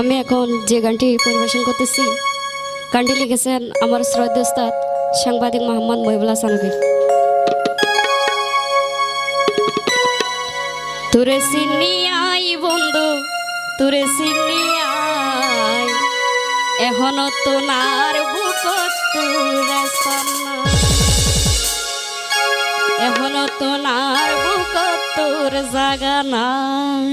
আমি এখন যে গানটি পরিবেশন করতেছি, গানটি লিখেছেন আমার শ্রদ্ধা সাংবাদিক মোহাম্মদ মহিবুল্লাহ সানবী তোরে চিনি আই বন্ধু, তোরে চিনি আই। এখনও তো নার বুকত তোরা সান্না এখনও তো বুকত তোর জাগা নাই।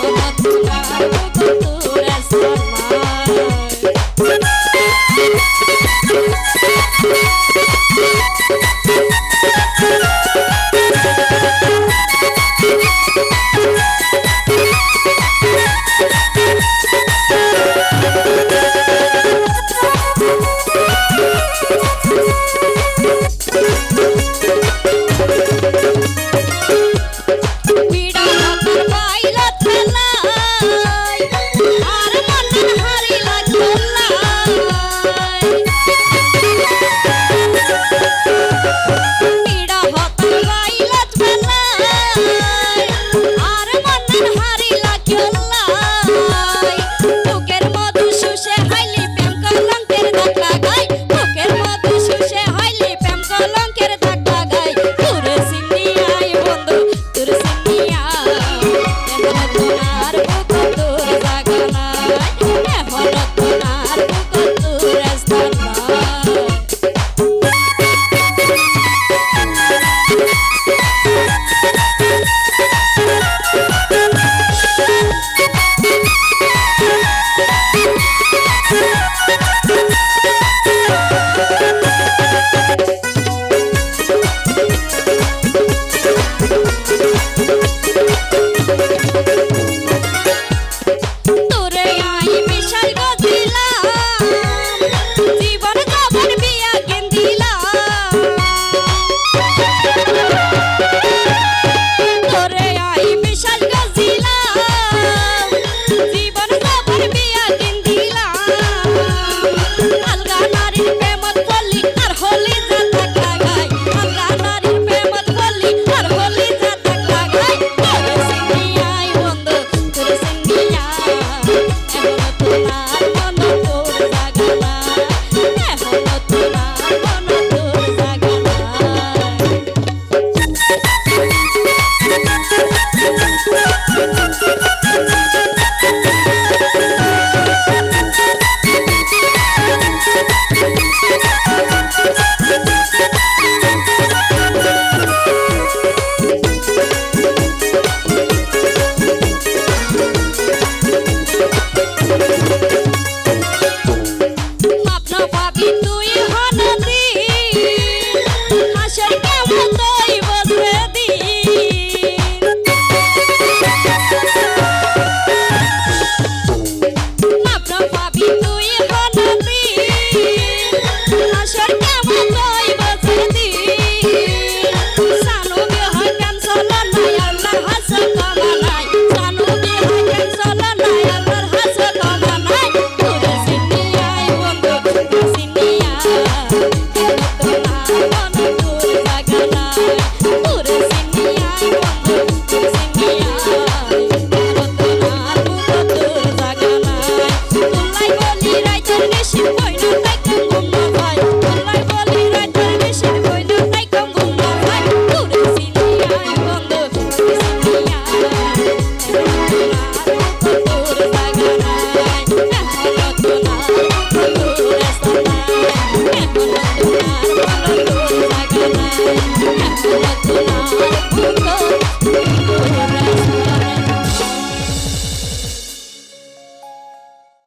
What?